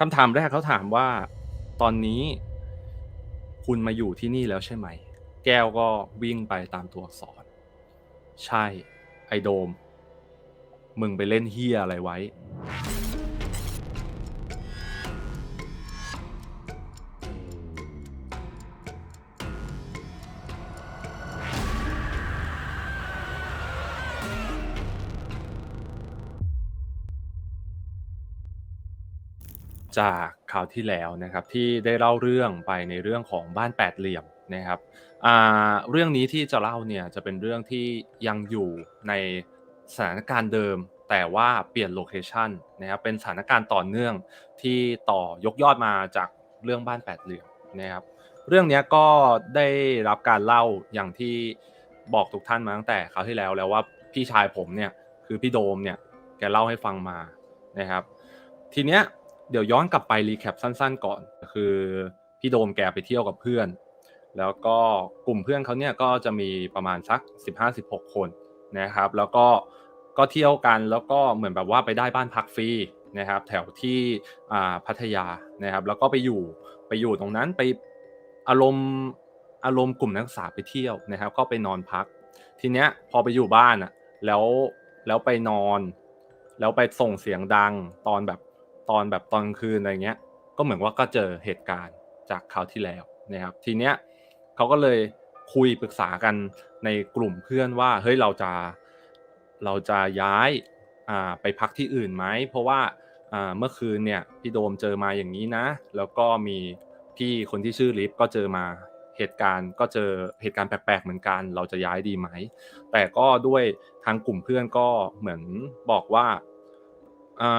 คำถามแรกเขาถามว่า ตอนนี้ คุณมาอยู่ที่นี่แล้วใช่ไหม แก้วก็วิ่งไปตามตัวอักษร ใช่ ไอโดม มึงไปเล่นเฮียอะไรไว้ จากคราวที่แล้วนะครับที่ได้เล่าเรื่องไปในเรื่องของบ้านแปดเหลี่ยมนะครับเรื่องนี้ที่จะเล่าเนี่ยจะเป็นเรื่องที่ยังอยู่ในสถานการณ์เดิม แต่ว่าเปลี่ยนโลเคชันนะครับเป็นสถานการณ์ต่อเนื่องที่ต่อยกยอดมาจากเรื่องบ้านแปดเหลี่ยมนะครับเรื่องนี้ก็ได้รับการเล่าอย่างที่บอกทุกท่านมาตั้งแต่คราวที่แล้วแล้วว่าพี่ชายผมเนี่ยคือพี่โดมเนี่ยแกเล่าให้ฟังมานะครับทีเนี้ย เดี๋ยวย้อนกลับไปรีแคปสั้นๆก่อน คือพี่โดมแกไปเที่ยวกับเพื่อน แล้วก็กลุ่มเพื่อนเขาเนี่ยก็จะมีประมาณสัก 15-16 คนนะครับ แล้วก็ก็เที่ยวกันแล้วก็เหมือนแบบว่าไปได้บ้านพักฟรีนะครับ แถวที่อ่าพัทยานะครับ แล้วก็ไปอยู่ไปอยู่ตรงนั้นไปอารมณ์อารมณ์กลุ่มนักศึกษาไปเที่ยวนะครับ ก็ไปนอนพัก ทีเนี้ยพอไปอยู่บ้านอะแล้วแล้วไปนอน แล้วไปส่งเสียงดังตอนแบบ ตอนแบบตอนคืนอะไรเงี้ย ก็เหมือนว่าก็เจอเหตุการณ์จากคราวที่แล้วนะครับ ทีเนี้ยเขาก็เลยคุยปรึกษากันในกลุ่มเพื่อนว่าเฮ้ยเราจะเราจะย้ายอ่าไปพักที่อื่นไหมเพราะว่าอ่าเมื่อคืนเนี่ยพี่โดมเจอมาอย่างนี้นะ แล้วก็มีพี่คนที่ชื่อลิฟก็เจอมาเหตุการณ์ก็เจอเหตุการณ์แปลกๆเหมือนกัน เราจะย้ายดีไหม แต่ก็ด้วยทางกลุ่มเพื่อนก็เหมือนบอกว่า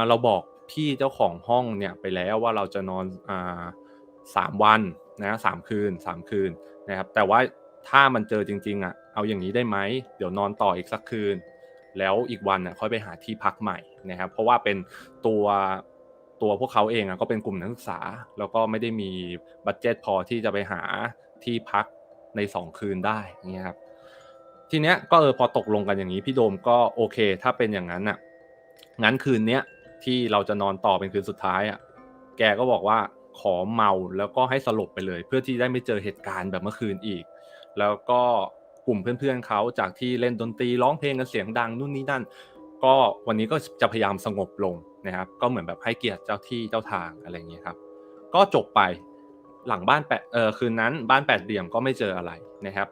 เราบอก พี่เจ้าของห้องเนี่ยไปแล้วว่าเราจะนอนอ่าสามวันนะสามคืนสามคืนนะครับ แต่ว่าถ้ามันเจอจริงๆอะเอาอย่างนี้ได้ไหมเดี๋ยวนอนต่ออีกสักคืน แล้วอีกวันอะค่อยไปหาที่พักใหม่นะครับ เพราะว่าเป็นตัวตัวพวกเขาเองอะก็เป็นกลุ่มนักศึกษา แล้วก็ไม่ได้มีบัตเจ็ตพอที่จะไปหาที่พักในสองคืนได้เงี้ยครับทีเนี้ยก็เออพอตกลงกันอย่างนี้พี่โดมก็โอเค ถ้าเป็นอย่างนั้นอะงั้นคืนเนี้ย ที่เราจะนอนต่อเป็นคืนสุดท้ายอะแกก็บอกว่าขอเมาแล้วก็ให้สลบไปเลย เพื่อที่ได้ไม่เจอเหตุการณ์แบบเมื่อคืนอีก แล้วก็กลุ่มเพื่อนๆเขาจากที่เล่นดนตรีร้องเพลงกันเสียงดังนู่นนี่นั่น ก็วันนี้ก็จะพยายามสงบลงนะครับ ก็เหมือนแบบให้เกียรติเจ้าที่เจ้าทางอะไรอย่างเงี้ยครับ ก็จบไปหลังบ้านแปดเออคืนนั้นบ้านแปดเหลี่ยมก็ไม่เจออะไรนะครับ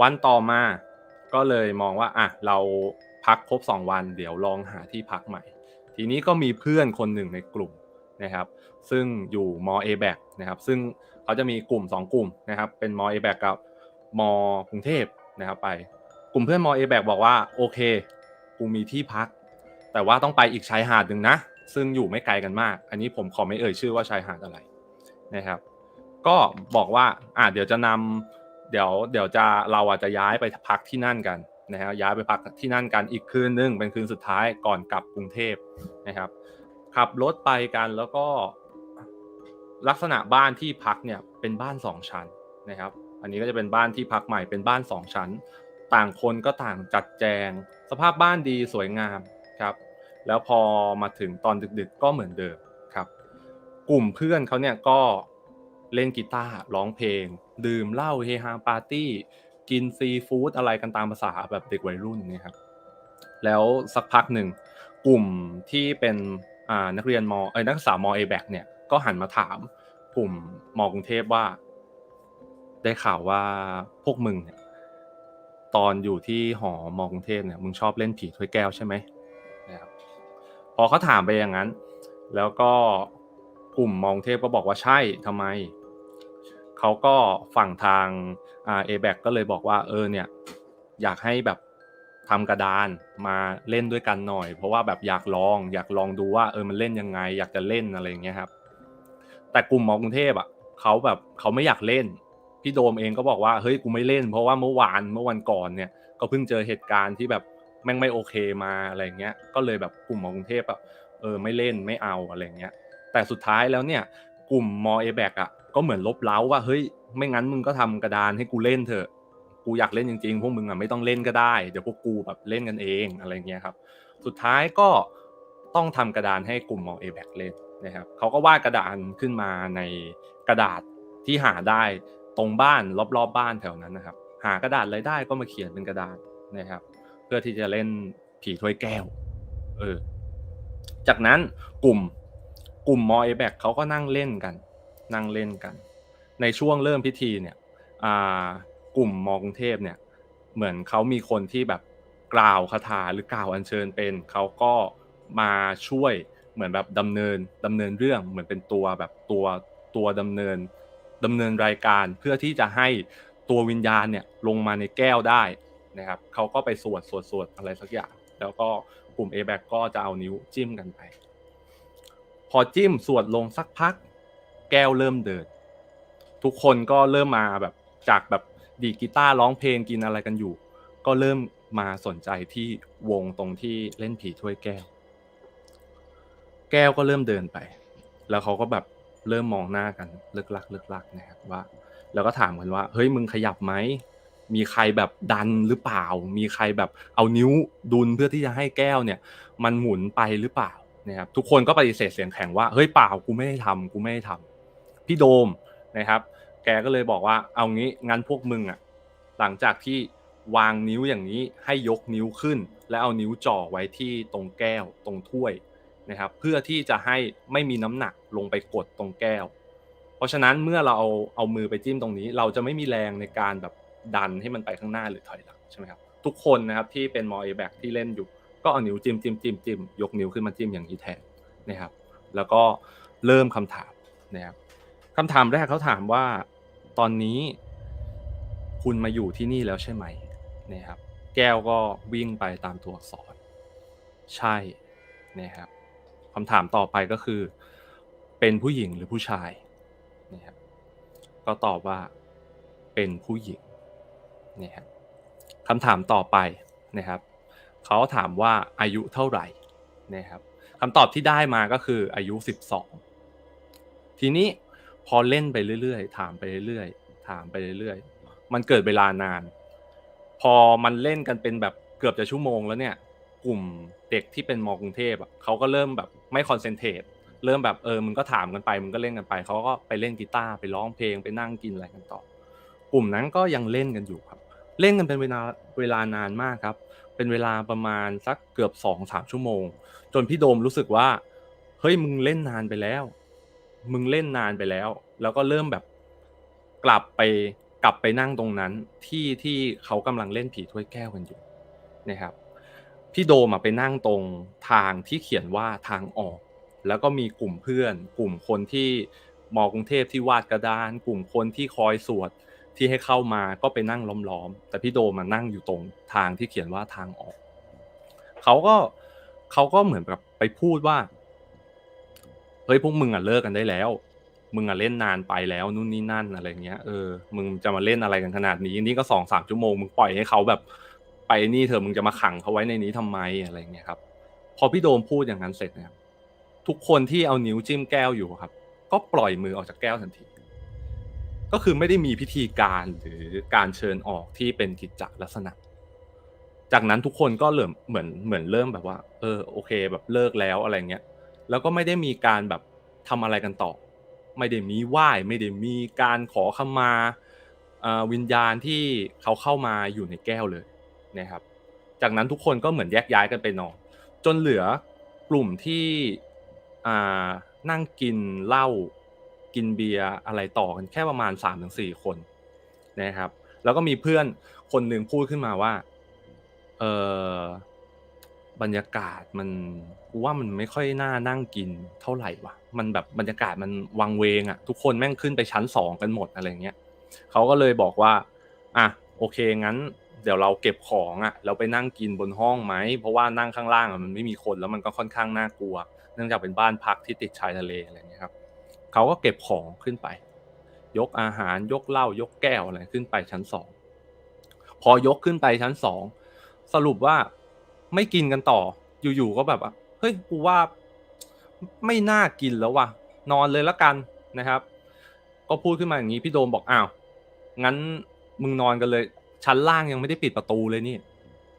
วันต่อมาก็เลยมองว่าอะเราพักครบ 2 วัน เดี๋ยวลองหาที่พักใหม่ ทีนี้ก็มีเพื่อนคนหนึ่งในกลุ่มนะครับ ซึ่งอยู่มอ a b a c นะครับ ซึ่งเขาจะมีกลุ่ม 2 กลุ่มนะครับ เป็นมอ a b a c กับมอกรุงเทพนะครับไป กลุ่มเพื่อนมอ a b a c บอกว่าโอเค กูมีที่พัก แต่ว่าต้องไปอีกชายหาดหนึ่งนะ ซึ่งอยู่ไม่ไกลกันมาก อันนี้ผมขอไม่เอ่ยชื่อว่าชายหาดอะไรนะครับ ก็บอกว่าอ่าเดี๋ยวจะนำเดี๋ยวเดี๋ยวจะเราอาจจะย้ายไปพักที่นั่นกัน นะฮะย้ายไปพักที่นั่นกันอีกคืนนึงเป็นคืนสุดท้ายก่อนกลับกรุงเทพนะครับ ขับรถไปกันแล้วก็ลักษณะบ้านที่พักเนี่ยเป็นบ้านสองชั้นนะครับ อันนี้ก็จะเป็นบ้านที่พักใหม่เป็นบ้านสองชั้น ต่างคนก็ต่างจัดแจง สภาพบ้านดีสวยงามครับ แล้วพอมาถึงตอนดึกๆก็เหมือนเดิมครับ กลุ่มเพื่อนเขาเนี่ยก็เล่นกีตาร์ร้องเพลง ดื่มเหล้าเฮฮาปาร์ตี้ กินซีฟู้ดอะไรกันตามภาษาแบบเด็กวัยรุ่นเนี่ยครับแล้วสักพักหนึ่งกลุ่มที่เป็นนักเรียนมเอ้ยนักศึกษามอเอแบกเนี่ยก็หันมาถามกลุ่มมอกรุงเทพว่า ได้ข่าวว่าพวกมึงเนี่ย ตอนอยู่ที่หอมอกรุงเทพเนี่ยมึงชอบเล่นผีถ้วยแก้วใช่ไหมนะครับพอเขาถามไปอย่างนั้น แล้วก็กลุ่มมอกรุงเทพก็บอกว่าใช่ทำไม เขาก็ฝั่งทางเอแบกก็เลยบอกว่าเออเนี่ยอยากให้แบบทำกระดานมาเล่นด้วยกันหน่อย เพราะว่าแบบอยากลอง อยากลองดูว่าเออมันเล่นยังไง อยากจะเล่นอะไรอย่างเงี้ยครับ แต่กลุ่มมอกรุงเทพอะเขาแบบเขาไม่อยากเล่นพี่โดมเองก็บอกว่าเฮ้ยกูไม่เล่น เพราะว่าเมื่อวานเมื่อวันก่อนเนี่ยก็เพิ่งเจอเหตุการณ์ที่แบบแม่งไม่โอเคมาอะไรเงี้ย ก็เลยแบบกลุ่มมอกรุงเทพอะเออไม่เล่นไม่เอาอะไรเงี้ย แต่สุดท้ายแล้วเนี่ยกลุ่มมอเอแบกอะ ก็เหมือนลบเล้าว่าเฮ้ยไม่งั้นมึงก็ทำกระดานให้กูเล่นเถอะ กูอยากเล่นจริงๆ พวกมึงอะไม่ต้องเล่นก็ได้เดี๋ยวพวกกูแบบเล่นกันเองอะไรเงี้ยครับ สุดท้ายก็ต้องทำกระดานให้กลุ่มมอเอแบกเล่นนะครับเขาก็วาดกระดานขึ้นมาในกระดาษที่หาได้ตรงบ้านรอบๆบบ้านแถวนั้นนะครับ หากระดาษอะไรได้ก็มาเขียนเป็นกระดานนะครับ เพื่อที่จะเล่นผีถ้วยแก้ว เออ จากนั้นกลุ่มกลุ่มมอเอแบกเขาก็นั่งเล่นกัน นั่งเล่นกัน ในช่วงเริ่มพิธีเนี่ยอ่ากลุ่มมอกรุงเทพเนี่ยเหมือนเขามีคนที่แบบกล่าวคาถาหรือกล่าวอัญเชิญเป็นเขาก็มาช่วยเหมือนแบบดำเนินดำเนินเรื่องเหมือนเป็นตัวแบบตัวตัวดำเนินดำเนินรายการเพื่อที่จะให้ตัววิญญาณเนี่ยลงมาในแก้วได้นะครับเขาก็ไปสวดสวดสวดอะไรสักอย่าง แล้วก็กลุ่ม a b a c ก็จะเอานิ้วจิ้มกันไป พอจิ้มสวดลงสักพัก แก้วเริ่มเดิน ทุกคนก็เริ่มมาแบบจากแบบดีกีตาร์ร้องเพลงกินอะไรกันอยู่ ก็เริ่มมาสนใจที่วงตรงที่เล่นผีถ้วยแก้ว แก้วก็เริ่มเดินไป แล้วเขาก็แบบเริ่มมองหน้ากันเลิกลักเลิกลักนะครับว่า แล้วก็ถามกันว่า เฮ้ยมึงขยับไหมมีใครแบบดันหรือเปล่า มีใครแบบเอานิ้วดุลเพื่อที่จะให้แก้วเนี่ย มันหมุนไปหรือเปล่านะครับทุกคนก็ปฏิเสธเสียงแข็งว่าเฮ้ยเปล่ากูไม่ได้ทำกูไม่ได้ทำ พี่โดมนะครับ แกก็เลยบอกว่าเอางี้งั้นพวกมึงอะหลังจากที่วางนิ้วอย่างนี้ให้ยกนิ้วขึ้น แล้วเอานิ้วจ่อไว้ที่ตรงแก้วตรงถ้วยนะครับ เพื่อที่จะให้ไม่มีน้ำหนักลงไปกดตรงแก้ว เพราะฉะนั้นเมื่อเราเอาเอามือไปจิ้มตรงนี้ เราจะไม่มีแรงในการแบบดันให้มันไปข้างหน้าหรือถอยหลังใช่ไหมครับทุกคนนะครับที่เป็นมอเอแบกที่เล่นอยู่ ก็เอานิ้วจิ้มจิ้มจิ้มจิ้มยกนิ้วขึ้นมาจิ้มอย่างนี้แทนนะครับ แล้วก็เริ่มคำถามนะครับ คำถามแรกเขาถามว่าตอนนี้คุณมาอยู่ที่นี่แล้วใช่ไหมนะครับ แก้วก็วิ่งไปตามตัวอักษร ใช่นะครับคำถามต่อไปก็คือ เป็นผู้หญิงหรือผู้ชายนะครับก็ตอบว่าเป็นผู้หญิงนะครับคำถามต่อไปนะครับเขาถามว่าอายุเท่าไหร่นะครับคำตอบที่ได้มาก็คืออายุ 12 ทีนี้ พอเล่นไปเรื่อยๆ ถามไปเรื่อยๆ ถามไปเรื่อยๆ มันเกิดเวลานาน พอมันเล่นกันเป็นแบบเกือบจะชั่วโมงแล้วเนี่ย กลุ่มเด็กที่เป็นมอกรุงเทพอะเขาก็เริ่มแบบไม่คอนเซนเทรตเริ่มแบบเออมึงก็ถามกันไปมึงก็เล่นกันไปเขาก็ไปเล่นกีตาร์ไปร้องเพลงไปนั่งกินอะไรกันต่อ กลุ่มนั้นก็ยังเล่นกันอยู่ครับ เล่นกันเป็นเวลาเวลานานมากครับ เป็นเวลาประมาณสักเกือบสองสามชั่วโมง จนพี่โดมรู้สึกว่าเฮ้ยมึงเล่นนานไปแล้ว มึงเล่นนานไปแล้ว แล้วก็เริ่มแบบกลับไปกลับไปนั่งตรงนั้นที่ที่เขากำลังเล่นผีถ้วยแก้วกันอยู่นะครับพี่โดมอะไปนั่งตรงทางที่เขียนว่าทางออก แล้วก็มีกลุ่มเพื่อน กลุ่มคนที่มอกรุงเทพที่วาดกระดาน กลุ่มคนที่คอยสวดที่ให้เข้ามาก็ไปนั่งล้อมๆแต่พี่โดมานั่งอยู่ตรงทางที่เขียนว่าทางออกเขาก็เขาก็เหมือนแบบไปพูดว่า ฮ้ยพวกมึงอะเลิกกันได้แล้ว มึงอะเล่นนานไปแล้วนู่นนี่นั่นอะไรเงี้ยเออมึงจะมาเล่นอะไรกันขนาดนี้นี่ก็สองสามชั่วโมงมึงปล่อยให้เขาแบบ ไปนี่เถอะมึงจะมาขังเขาไว้ในนี้ทำไมอะไรเงี้ยครับ พอพี่โดมพูดอย่างนั้นเสร็จเนะครับทุกคนที่เอานิ้วจิ้มแก้วอยู่ครับ ก็ปล่อยมือออกจากแก้วทันทีก็คือไม่ได้มีพิธีการหรือการเชิญออกที่เป็นกิจจลักษณะ จากนั้นทุกคนก็เริ่มเหมือนเหมือนเริ่มแบบว่า เออโอเค แบบเลิกแล้วอะไรเงี้ย แล้วก็ไม่ได้มีการแบบทำอะไรกันต่อ ไม่ได้มีไหว้ไม่ได้มีการขอขมาวิญญาณที่เขาเข้ามาอยู่ในแก้วเลยนะครับ จากนั้นทุกคนก็เหมือนแยกย้ายกันไปนอนจนเหลือกลุ่มที่นั่งกินเหล้ากินเบียร์อะไรต่อกันแค่ประมาณ3าถึงสคนนะครับ แล้วก็มีเพื่อนคนหนึ่งพูดขึ้นมาว่า เออ บรรยากาศมันกูว่ามันไม่ค่อยน่านั่งกินเท่าไหร่วะมันแบบบรรยากาศมันวังเวงอะทุกคนแม่งขึ้นไปชั้นสองกันหมดอะไรเงี้ยเขาก็เลยบอกว่าอะโอเคงั้น เดี๋ยวเราเก็บของอะเราไปนั่งกินบนห้องไหมเพราะว่านั่งข้างล่างอะมันไม่มีคนแล้วมันก็ค่อนข้างน่ากลัว เนื่องจากเป็นบ้านพักที่ติดชายทะเลอะไรเงี้ยครับเขาก็เก็บของขึ้นไป ยกอาหารยกเหล้ายกแก้วอะไรขึ้นไปชั้นสองพอยกขึ้นไปชั้นสองสรุปว่า ไม่กินกันต่อ อยู่ๆก็แบบว่าเฮ้ยกูว่าไม่น่ากินแล้วว่ะนอนเลยละกันนะครับ ก็พูดขึ้นมาอย่างนี้พี่โดมบอกอ้าวงั้นมึงนอนกันเลย ชั้นล่างยังไม่ได้ปิดประตูเลยนี่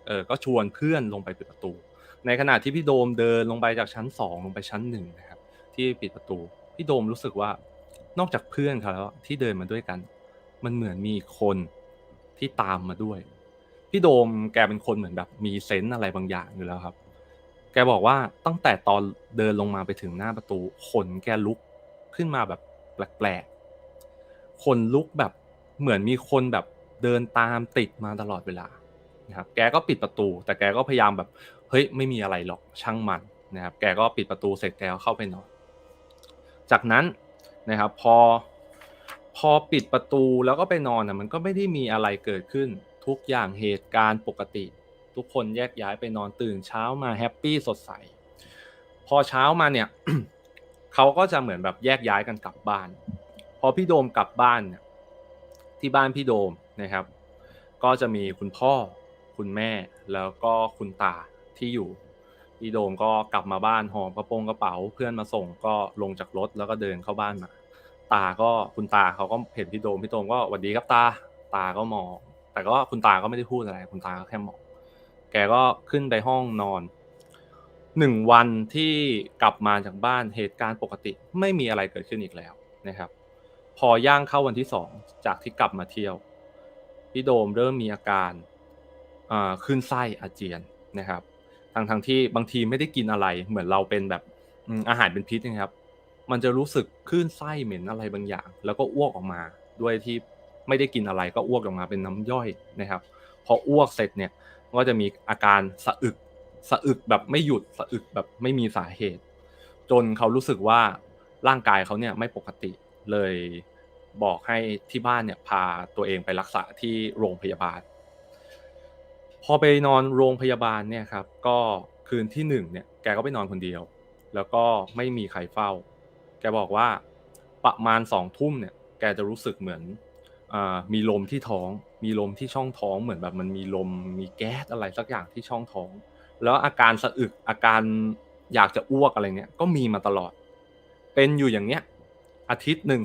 เออก็ชวนเพื่อนลงไปปิดประตู ในขณะที่พี่โดมเดินลงไปจากชั้นสองลงไปชั้นหนึ่งนะครับ ที่ปิดประตู พี่โดมรู้สึกว่านอกจากเพื่อนเขาแล้วที่เดินมาด้วยกัน มันเหมือนมีคนที่ตามมาด้วย พี่โดมแกเป็นคนเหมือนแบบมีเซนส์อะไรบางอย่างอยู่แล้วครับ แกบอกว่าตั้งแต่ตอนเดินลงมาไปถึงหน้าประตูขนแกลุกขึ้นมาแบบแปลกๆขนลุกแบบเหมือนมีคนแบบเดินตามติดมาตลอดเวลานะครับ แกก็ปิดประตู แต่แกก็พยายามแบบเฮ้ยไม่มีอะไรหรอกช่างมันนะครับ แกก็ปิดประตูเสร็จแกก็เข้าไปนอน จากนั้นนะครับพอพอปิดประตูแล้วก็ไปนอนนะมันก็ไม่ได้มีอะไรเกิดขึ้น ทุกอย่างเหตุการณ์ปกติ ทุกคนแยกย้ายไปนอนตื่นเช้ามาแฮปปี้สดใส พอเช้ามาเนี่ยเขาก็จะเหมือนแบบแยกย้ายกันกลับบ้าน พอพี่โดมกลับบ้านเนี่ยที่บ้านพี่โดมนะครับ ก็จะมีคุณพ่อคุณแม่แล้วก็คุณตาที่อยู่พี่โดมก็กลับมาบ้านหอบกระโปรงกระเป๋า เพื่อนมาส่งก็ลงจากรถแล้วก็เดินเข้าบ้านมา ตาก็คุณตาเขาก็เห็นพี่โดมพี่โดมก็สวัสดีครับตา ตาก็มอง แต่ก็คุณตาก็ไม่ได้พูดอะไร คุณตาก็แค่มองแกก็ขึ้นไปห้องนอนหนึ่งวันที่กลับมาจากบ้านเหตุการณ์ปกติไม่มีอะไรเกิดขึ้นอีกแล้วนะครับ พอย่างเข้าวันที่สองจากที่กลับมาเที่ยวพี่โดมเริ่มมีอาการขึ้นไส้อาเจียนนะครับทั้งทั้งที่บางทีไม่ได้กินอะไรเหมือนเราเป็นแบบอืมอาหารเป็นพิษนะครับ มันจะรู้สึกคลื่นไส้เหม็นอะไรบางอย่าง แล้วก็อ้วกออกมาด้วยที่ ไม่ได้กินอะไรก็อ้วกออกมาเป็นน้ำย่อยนะครับ พออ้วกเสร็จเนี่ยก็จะมีอาการสะอึกสะอึกแบบไม่หยุดสะอึกแบบไม่มีสาเหตุ จนเขารู้สึกว่าร่างกายเขาเนี่ยไม่ปกติเลยบอกให้ที่บ้านเนี่ยพาตัวเองไปรักษาที่โรงพยาบาล พอไปนอนโรงพยาบาลเนี่ยครับ ก็คืนที่หนึ่งเนี่ยแกก็ไปนอนคนเดียว แล้วก็ไม่มีใครเฝ้า แกบอกว่าประมาณสองทุ่มเนี่ย แกจะรู้สึกเหมือน มีลมที่ท้อง มีลมที่ช่องท้องเหมือนแบบมันมีลมมีแก๊สอะไรสักอย่างที่ช่องท้อง แล้วอาการสะอึกอาการอยากจะอ้วกอะไรเนี่ยก็มีมาตลอด เป็นอยู่อย่างเนี้ย อาทิตย์หนึ่ง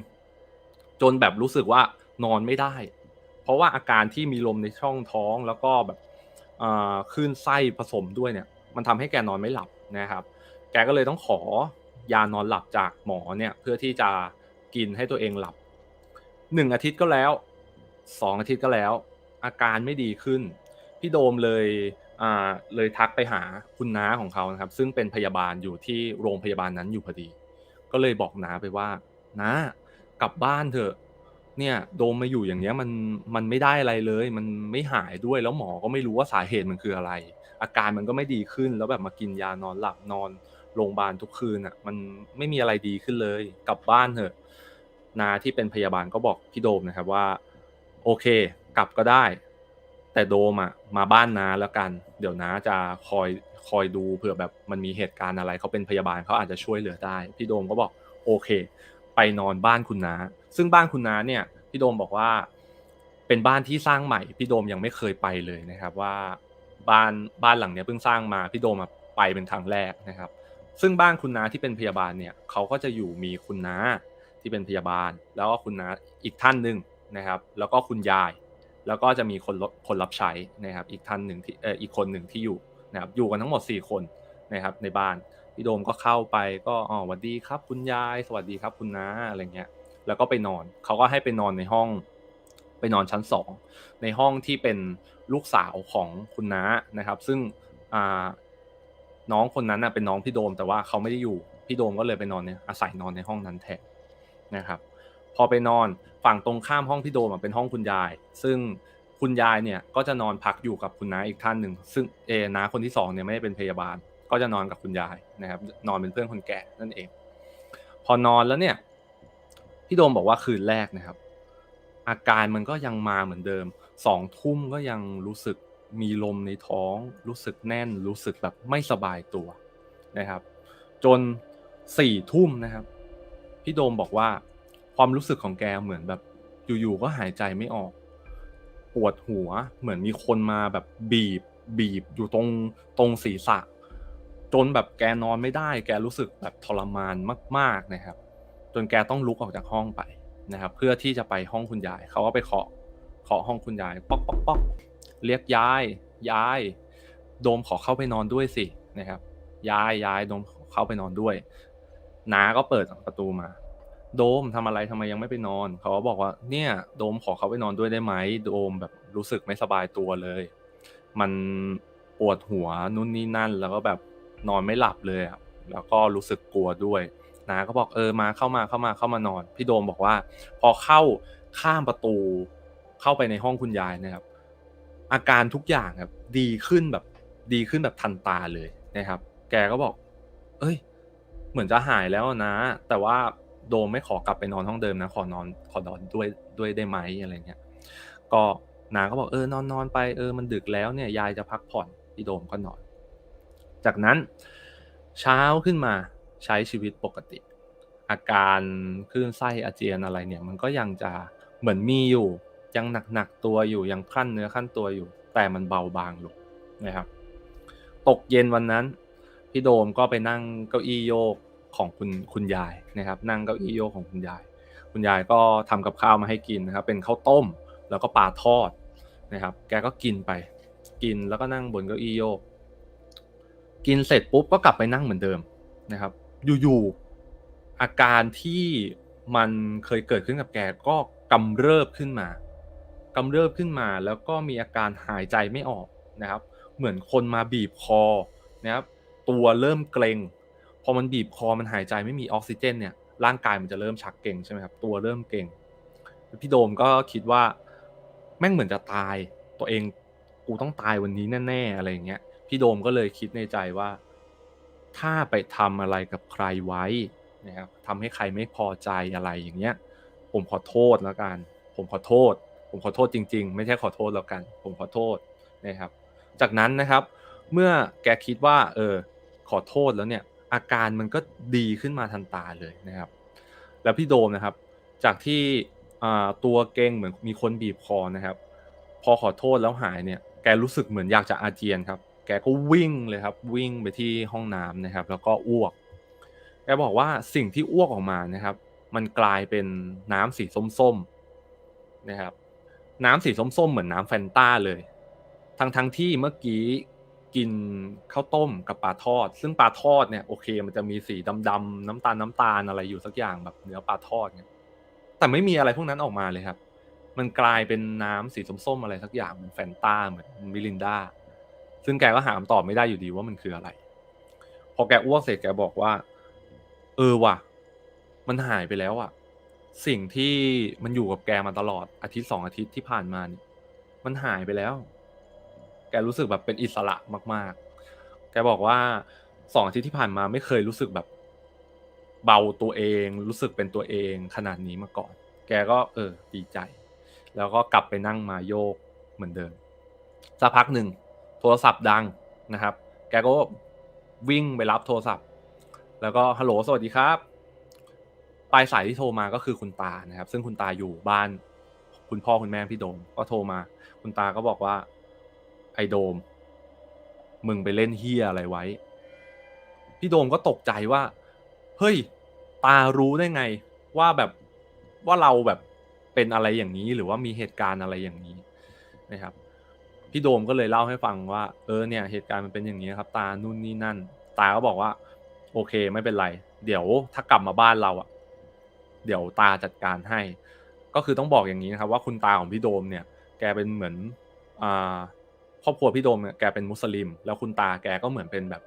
จนแบบรู้สึกว่านอนไม่ได้ เพราะว่าอาการที่มีลมในช่องท้องแล้วก็แบบคลื่นไส้ผสมด้วยเนี่ย มันทำให้แกนอนไม่หลับนะครับ แกก็เลยต้องขอยานอนหลับจากหมอเนี่ยเพื่อที่จะกินให้ตัวเองหลับ หนึ่งอาทิตย์ก็แล้วสองอาทิตย์ก็แล้ว อาการไม่ดีขึ้น พี่โดมเลยอ่าเลยทักไปหาคุณน้าของเขานะครับ ซึ่งเป็นพยาบาลอยู่ที่โรงพยาบาลนั้นอยู่พอดี ก็เลยบอกน้าไปว่าน้ากลับบ้านเถอะ เนี่ยโดมมาอยู่อย่างเงี้ยมันมันไม่ได้อะไรเลย มันไม่หายด้วยแล้วหมอก็ไม่รู้ว่าสาเหตุมันคืออะไร อาการมันก็ไม่ดีขึ้นแล้วแบบมากินยานอนหลับนอนโรงพยาบาลทุกคืนอะ มันไม่มีอะไรดีขึ้นเลย กลับบ้านเถอะ นาที่เป็นพยาบาลก็บอกพี่โดมนะครับว่า โอเค กลับก็ได้ แต่โดมอะมาบ้านนาแล้วกัน เดี๋ยวนาจะคอยคอยดูเผื่อแบบมันมีเหตุการณ์อะไรเขาเป็นพยาบาลเขาอาจจะช่วยเหลือได้ พี่โดมก็บอกโอเค ไปนอนบ้านคุณน้าซึ่งบ้านคุณน้าเนี่ย พี่โดมบอกว่าเป็นบ้านที่สร้างใหม่ พี่โดมยังไม่เคยไปเลยนะครับ ว่าบ้านบ้านหลังเนี้ยเพิ่งสร้างมาพี่โดมอะไปเป็นครั้งแรกนะครับ ซึ่งบ้านคุณน้าที่เป็นพยาบาลเนี่ยเขาก็จะอยู่มีคุณน้า ที่เป็นพยาบาล แล้วก็คุณน้าอีกท่านหนึ่งนะครับ แล้วก็คุณยาย แล้วก็จะมีคนรับคนรับใช้นะครับ อีกท่านหนึ่งที่เอออีกคนหนึ่งที่อยู่นะครับอยู่กันทั้งหมดสี่คนนะครับ ในบ้านพี่โดมก็เข้าไปก็อ๋อสวัสดีครับ คุณยาย สวัสดีครับคุณน้าอะไรเงี้ย แล้วก็ไปนอนเขาก็ให้ไปนอนในห้อง ไปนอนชั้นสองในห้องที่เป็นลูกสาวของคุณน้านะครับ ซึ่งอ่าน้องคนนั้นนะเป็นน้องพี่โดม แต่ว่าเขาไม่ได้อยู่พี่โดมก็เลยไปนอนเนี่ยอาศัยนอนในห้องนั้นแทน นะครับพอไปนอนฝั่งตรงข้ามห้องพี่โดมเป็นห้องคุณยาย ซึ่งคุณยายเนี่ยก็จะนอนพักอยู่กับคุณน้าอีกท่านหนึ่งซึ่งเอน้าคนที่สองเนี่ยไม่ได้เป็นพยาบาล ก็จะนอนกับคุณยายนะครับ นอนเป็นเพื่อนคนแก่นั่นเอง พอนอนแล้วเนี่ยพี่โดมบอกว่าคืนแรกนะครับ อาการมันก็ยังมาเหมือนเดิมสองทุ่มก็ยังรู้สึกมีลมในท้อง รู้สึกแน่นรู้สึกแบบไม่สบายตัวนะครับ จนสี่ทุ่มนะครับ พี่โดมบอกว่า ความรู้สึกของแกเหมือนแบบอยู่ๆก็หายใจไม่ออก ปวดหัวเหมือนมีคนมาแบบบีบ บีบอยู่ตรงตรงศีรษะ จนแบบแกนอนไม่ได้ แกรู้สึกแบบทรมานมาก ๆนะครับ จนแกต้องลุกออกจากห้องไปนะครับ เพื่อที่จะไปห้องคุณยายเขาก็ไปเคาะเคาะห้องคุณยาย ป๊อกป๊อกป๊อกเรียกยายยาย โดมขอเข้าไปนอนด้วยสินะครับยายยายโดมเข้าไปนอนด้วย น้าก็เปิดประตูมา โดมทำอะไรทำไมยังไม่ไปนอน เขาก็บอกว่า เนี่ย โดมขอเขาไปนอนด้วยได้ไหมโดมแบบรู้สึกไม่สบายตัวเลย มันปวดหัวนู่นนี่นั่น แล้วก็แบบนอนไม่หลับเลยอะแล้วก็รู้สึกกลัวด้วยน้าก็บอกเออมาเข้ามาเข้ามาเข้ามานอน พี่โดมบอกว่า พอเข้าข้ามประตูเข้าไปในห้องคุณยายนะครับ อาการทุกอย่างครับดีขึ้นแบบดีขึ้นแบบทันตาเลยนะครับ แกก็บอก เอ้ย เหมือนจะหายแล้วนะ แต่ว่าโดมไม่ขอกลับไปนอนห้องเดิมนะ ขอนอนขอนอนด้วยด้วยได้ไหมอะไรเงี้ยก็นาก็บอกเออนอนนอนไปเออมันดึกแล้วเนี่ยยายจะพักผ่อนพี่โดมก็นอน จากนั้นเช้าขึ้นมาใช้ชีวิตปกติ อาการคลื่นไส้อาเจียนอะไรเนี่ย มันก็ยังจะเหมือนมีอยู่ ยังหนักๆตัวอยู่ยังขั้นเนื้อขั้นตัวอยู่ แต่มันเบาบางลงนะครับ ตกเย็นวันนั้น พี่โดมก็ไปนั่งเก้าอี้โยกของคุณคุณยายนะครับ นั่งเก้าอี้โยกของคุณยาย คุณยายก็ทำกับข้าวมาให้กินนะครับ เป็นข้าวต้มแล้วก็ปลาทอดนะครับ แกก็กินไป กินแล้วก็นั่งบนเก้าอี้โยก กินเสร็จปุ๊บก็กลับไปนั่งเหมือนเดิมนะครับ อยู่ๆอาการที่มันเคยเกิดขึ้นกับแกก็กำเริบขึ้นมากำเริบขึ้นมาแล้วก็มีอาการหายใจไม่ออกนะครับ เหมือนคนมาบีบคอนะครับ ตัวเริ่มเกร็งพอมันบีบคอมันหายใจไม่มีออกซิเจนเนี่ยร่างกายมันจะเริ่มชักเกร็งใช่ไหมครับตัวเริ่มเกร็งพี่โดมก็คิดว่าแม่งเหมือนจะตาย ตัวเองกูต้องตายวันนี้แน่ๆอะไรอย่างเงี้ยพี่โดมก็เลยคิดในใจว่า ถ้าไปทำอะไรกับใครไว้นะครับทำให้ใครไม่พอใจอะไรอย่างเงี้ย ผมขอโทษแล้วกัน ผมขอโทษ ผมขอโทษจริง ๆ ไม่ใช่ขอโทษแล้วกัน ผมขอโทษนะครับ จากนั้นนะครับ เมื่อแกคิดว่า เออ ขอโทษแล้วเนี่ยอาการมันก็ดีขึ้นมาทันตาเลยนะครับ แล้วพี่โดมนะครับ จากที่ตัวเก่งเหมือนมีคนบีบคอนะครับ พอขอโทษแล้วหายเนี่ย แกรู้สึกเหมือนอยากจะอาเจียนครับ แกก็วิ่งเลยครับ วิ่งไปที่ห้องน้ำนะครับ แล้วก็อ้วก แกบอกว่าสิ่งที่อ้วกออกมานะครับ มันกลายเป็นน้ำสีส้มๆนะครับ น้ำสีส้มๆเหมือนน้ำแฟนต้าเลย ทั้งทั้งที่เมื่อกี้ กินข้าวต้มกับปลาทอด ซึ่งปลาทอดเนี่ยโอเค มันจะมีสีดำๆน้ำตาลน้ำตาลอะไรอยู่สักอย่างแบบเนื้อปลาทอดเนี่ยแต่ไม่มีอะไรพวกนั้นออกมาเลยครับ มันกลายเป็นน้ำสีส้มๆอะไรสักอย่างเหมือนแฟนต้าเหมือนมิรินดาซึ่งแกก็หาคำตอบไม่ได้อยู่ดีว่ามันคืออะไร พอแกอ้วกเสร็จแกบอกว่า เออว่ะ มันหายไปแล้วอะสิ่งที่มันอยู่กับแกมาตลอดอาทิตย์สองอาทิตย์ที่ผ่านมานี่มันหายไปแล้ว แกรู้สึกแบบเป็นอิสระมาก ๆ แกบอกว่าสองอาทิตย์ที่ผ่านมาไม่เคยรู้สึกแบบเบาตัวเอง รู้สึกเป็นตัวเองขนาดนี้มาก่อน แกก็เออดีใจ แล้วก็กลับไปนั่งมาโยกเหมือนเดิมสักพักหนึ่งโทรศัพท์ดังนะครับ แกก็วิ่งไปรับโทรศัพท์ แล้วก็ฮัลโหลสวัสดีครับปลายสายที่โทรมาก็คือคุณตานะครับ ซึ่งคุณตาอยู่บ้าน คุณพ่อคุณแม่พี่โดมก็โทรมา คุณตาก็บอกว่า ไอโดม มึงไปเล่นเฮียอะไรไว้ พี่โดมก็ตกใจว่า เฮ้ย ตารู้ได้ไง ว่าแบบว่าเราแบบเป็นอะไรอย่างนี้หรือว่ามีเหตุการณ์อะไรอย่างนี้นะครับ พี่โดมก็เลยเล่าให้ฟังว่า เออเนี่ย เหตุการณ์มันเป็นอย่างนี้ครับ ตานู่นนี่นั่น ตาก็บอกว่า โอเคไม่เป็นไร เดี๋ยวถ้ากลับมาบ้านเราอะเดี๋ยวตาจัดการให้ ก็คือต้องบอกอย่างนี้นะครับ ว่าคุณตาของพี่โดมเนี่ย แกเป็นเหมือนอ่า รอบครัวพี่โดมเนี่ยแกเป็นมุสลิม แล้วคุณตาแกก็เหมือนเป็นแบบ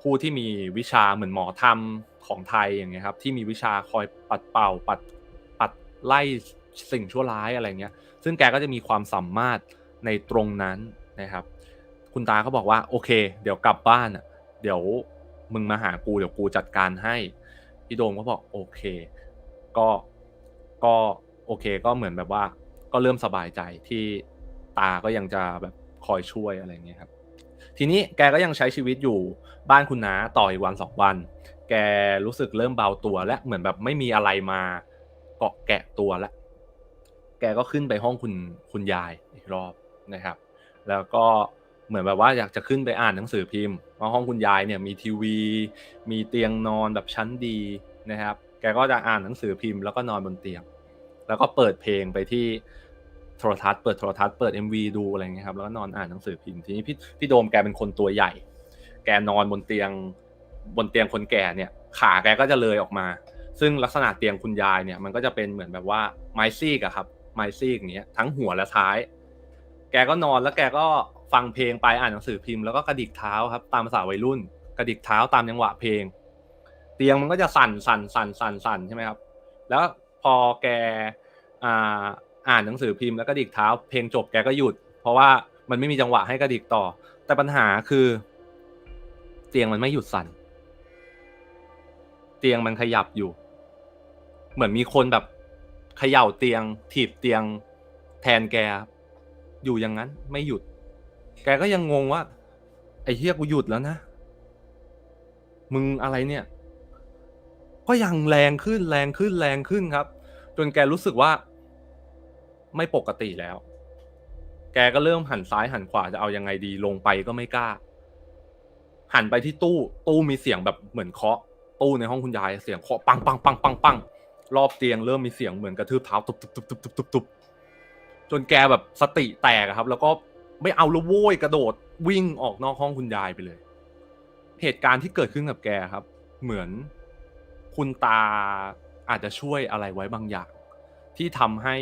ผู้ที่มีวิชาเหมือนหมอธรรมของไทยอย่างเงี้ยครับที่มีวิชาคอยปัดเป่าปัดปัดไล่สิ่งชั่วร้ายอะไรเงี้ย ซึ่งแกก็จะมีความสามารถในตรงนั้นนะครับ คุณตาก็บอกว่าโอเค เดี๋ยวกลับบ้านอะเดี๋ยวมึงมาหากูเดี๋ยวกูจัดการให้พี่โดมก็บอกโอเคก็ก็โอเคก็เหมือนแบบว่า ก็เริ่มสบายใจที่ตาก็ยังจะแบบ คอยช่วยอะไรเงี้ยครับทีนี้แกก็ยังใช้ชีวิตอยู่บ้านคุณน้าต่ออีกวันสองวัน แกรู้สึกเริ่มเบาตัวและเหมือนแบบไม่มีอะไรมาเกาะแกะตัวแล้วแกก็ขึ้นไปห้องคุณคุณยายอีกรอบนะครับ แล้วก็เหมือนแบบว่าอยากจะขึ้นไปอ่านหนังสือพิมพ์เพราห้องคุณยายเนี่ยมีทีวี มีเตียงนอนแบบชั้นดีนะครับ แกก็จะอ่านหนังสือพิมพ์แล้วก็นอนบนเตียง แล้วก็เปิดเพลงไปที่ โทรทัศน์เปิดโทรทัศน์เปิด MV ดูอะไรเงี้ยครับแล้วก็นอนอ่านหนังสือพิมพ์ทีนี้พี่พี่โดมแกเป็นคนตัวใหญ่ แกนอนบนเตียง บนเตียงคนแก่เนี่ย ขาแกก็จะเลยออกมา ซึ่งลักษณะเตียงคุณยายเนี่ย มันก็จะเป็นเหมือนแบบว่าไม้ซีกอะครับไม้ซีกอย่างเงี้ยทั้งหัวและท้าย แกก็นอนแล้วแกก็ฟังเพลงไปอ่านหนังสือพิมพ์แล้วก็กระดิกเท้าครับ ตามภาษาวัยรุ่น กระดิกเท้าตามจังหวะเพลง เตียงมันก็จะสั่นสั่นสั่นสั่นสั่นใช่ไหมครับ แล้วพอแกอ่า อ่านหนังสือพิมพ์แล้วก็ดิกเท้า เพลงจบแกก็หยุด เพราะว่ามันไม่มีจังหวะให้กระดิกต่อ แต่ปัญหาคือ เตียงมันไม่หยุดสั่น เตียงมันขยับอยู่ เหมือนมีคนแบบเขย่าเตียง ถีบเตียง แทนแก อยู่อย่างนั้น ไม่หยุด แกก็ยังงงว่า ไอ้เฮียกูหยุดแล้วนะ มึงอะไรเนี่ย ก็ยังแรงขึ้นแรงขึ้นแรงขึ้นครับ จนแกรู้สึกว่า ไม่ปกติแล้ว แกก็เริ่มหันซ้ายหันขวาจะเอายังไงดีลงไปก็ไม่กล้า หันไปที่ตู้ ตู้มีเสียงแบบเหมือนเคาะ ตู้ในห้องคุณยายเสียงเคาะปังปังปังปังปังรอบเตียงเริ่มมีเสียงเหมือนกระทืบเท้าตุบตุบตุบตุบตุบตุบตุบจนแกแบบสติแตกครับ แล้วก็ไม่เอาละโว้ยกระโดดวิ่งออกนอกห้องคุณยายไปเลย เหตุการณ์ที่เกิดขึ้นกับแกครับ เหมือนคุณตาอาจจะช่วยอะไรไว้บางอย่าง ที่ทำให้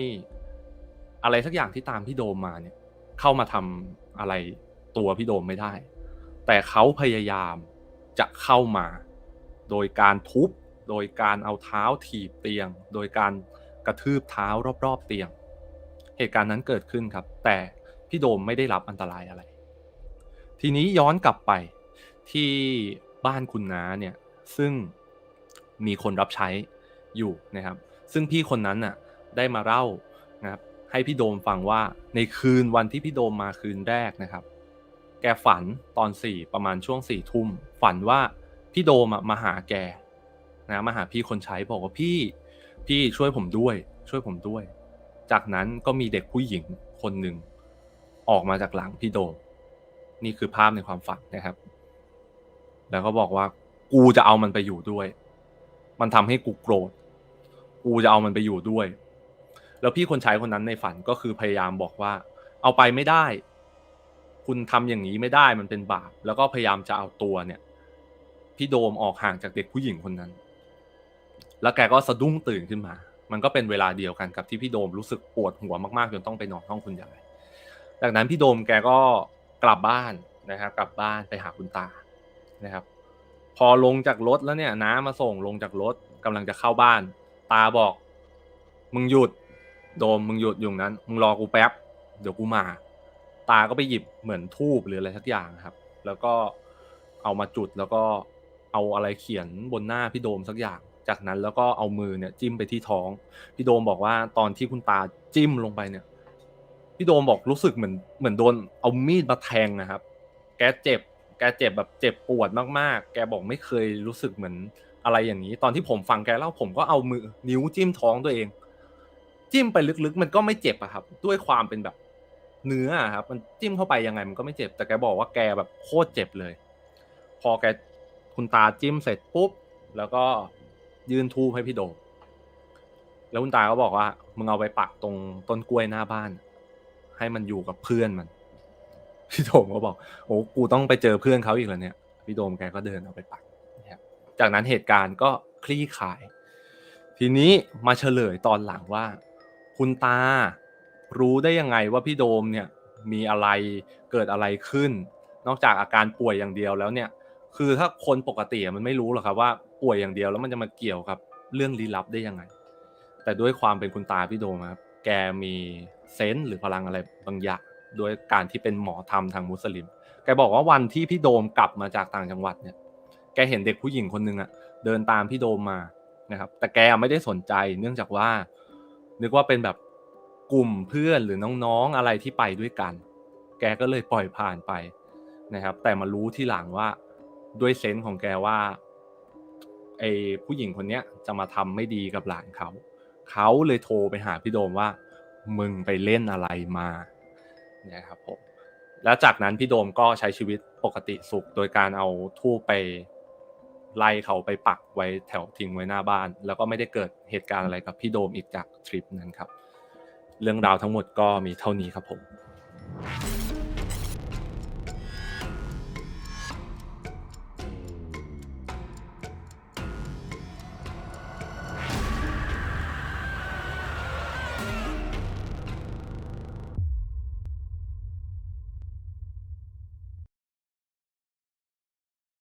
อะไรสักอย่างที่ตามพี่โดมมาเนี่ย เข้ามาทำอะไรตัวพี่โดมไม่ได้ แต่เขาพยายามจะเข้ามา โดยการทุบ โดยการเอาเท้าถีบเตียง โดยการกระทืบเท้ารอบๆเตียง เหตุการณ์นั้นเกิดขึ้นครับ แต่พี่โดมไม่ได้รับอันตรายอะไร ทีนี้ย้อนกลับไปที่บ้านคุณน้าเนี่ยซึ่งมีคนรับใช้อยู่นะครับ ซึ่งพี่คนนั้นน่ะได้มาเล่านะครับ ให้พี่โดมฟังว่าในคืนวันที่พี่โดมมาคืนแรกนะครับ แกฝันตอนสี่ประมาณช่วงสี่ทุ่มฝันว่าพี่โดมมาหาแกนะมาหาพี่คนใช้บอกว่าพี่พี่ช่วยผมด้วย ช่วยผมด้วย จากนั้นก็มีเด็กผู้หญิงคนหนึ่งออกมาจากหลังพี่โดม นี่คือภาพในความฝันนะครับ แล้วก็บอกว่ากูจะเอามันไปอยู่ด้วย มันทำให้กูโกรธ กูจะเอามันไปอยู่ด้วย แล้วพี่คนใช้คนนั้นในฝันก็คือพยายามบอกว่า เอาไปไม่ได้ คุณทำอย่างนี้ไม่ได้มันเป็นบาป แล้วก็พยายามจะเอาตัวเนี่ย พี่โดมออกห่างจากเด็กผู้หญิงคนนั้น แล้วแกก็สะดุ้งตื่นขึ้นมา มันก็เป็นเวลาเดียวกันกับที่พี่โดมรู้สึกปวดหัวมากๆจนต้องไปนอนห้องคุณยายจากนั้นพี่โดมแกก็กลับบ้านนะครับ กลับบ้านไปหาคุณตานะครับ พอลงจากรถแล้วเนี่ยน้ามาส่งลงจากรถกำลังจะเข้าบ้าน ตาบอก มึงหยุด โดมมึงหยุดอยู่นั้นมึงรอกูแป๊บ เดี๋ยวกูมา ตาก็ไปหยิบเหมือนทูบหรืออะไรสักอย่างครับ แล้วก็เอามาจุดแล้วก็เอาอะไรเขียนบนหน้าพี่โดมสักอย่าง จากนั้นแล้วก็เอามือเนี่ยจิ้มไปที่ท้อง พี่โดมบอกว่าตอนที่คุณตาจิ้มลงไปเนี่ย พี่โดมบอกรู้สึกเหมือนเหมือนโดนเอามีดมาแทงนะครับ แกเจ็บ แกเจ็บแบบเจ็บปวดมากๆ แกบอกไม่เคยรู้สึกเหมือนอะไรอย่างนี้ ตอนที่ผมฟังแกเล่าผมก็เอามือนิ้วจิ้มท้องตัวเอง จิ้มไปลึกๆ มันก็ไม่เจ็บอะครับ ด้วยความเป็นแบบเนื้ออะครับ มันจิ้มเข้าไปยังไงมันก็ไม่เจ็บ แต่แกบอกว่าแกแบบโคตรเจ็บเลย พอแกคุณตาจิ้มเสร็จปุ๊บ แล้วก็ยื่นทูบให้พี่โดมแล้วคุณตาก็บอกว่ามึงเอาไปปักตรงต้นกล้วยหน้าบ้าน ให้มันอยู่กับเพื่อนมัน พี่โดมก็บอกโอ้กูต้องไปเจอเพื่อนเขาอีกแล้วเนี่ย พี่โดมแกก็เดินเอาไปปักจากนั้นเหตุการณ์ก็คลี่คลาย ทีนี้มาเฉลยตอนหลังว่า คุณตารู้ได้ยังไงว่าพี่โดมเนี่ยมีอะไรเกิดอะไรขึ้น นอกจากอาการป่วยอย่างเดียวแล้วเนี่ย คือถ้าคนปกติมันไม่รู้หรอกครับว่าป่วยอย่างเดียวแล้วมันจะมาเกี่ยวกับเรื่องลี้ลับได้ยังไง แต่ด้วยความเป็นคุณตาพี่โดมครับแกมีเซนส์หรือพลังอะไรบางอย่างด้วยการที่เป็นหมอธรรมทางมุสลิม แกบอกว่าวันที่พี่โดมกลับมาจากต่างจังหวัดเนี่ย แกเห็นเด็กผู้หญิงคนหนึ่งอะเดินตามพี่โดมมานะครับ แต่แกไม่ได้สนใจเนื่องจากว่า นึกว่าเป็นแบบกลุ่มเพื่อนหรือน้องๆอะไรที่ไปด้วยกัน แกก็เลยปล่อยผ่านไปนะครับ แต่มารู้ที่หลังว่าด้วยเซนส์ของแกว่าไอผู้หญิงคนเนี้ยจะมาทำไม่ดีกับหลานเขา เขาเลยโทรไปหาพี่โดมว่า มึงไปเล่นอะไรมาเนะครับผมแล้วจากนั้นพี่โดมก็ใช้ชีวิตปกติสุข โดยการเอาทูบไป ไล่เขาไปปักไว้แถวทิ้งไว้หน้าบ้าน แล้วก็ไม่ได้เกิดเหตุการณ์อะไรกับพี่โดมอีกจากทริปนั้นครับ เรื่องราวทั้งหมดก็มีเท่านี้ครับผม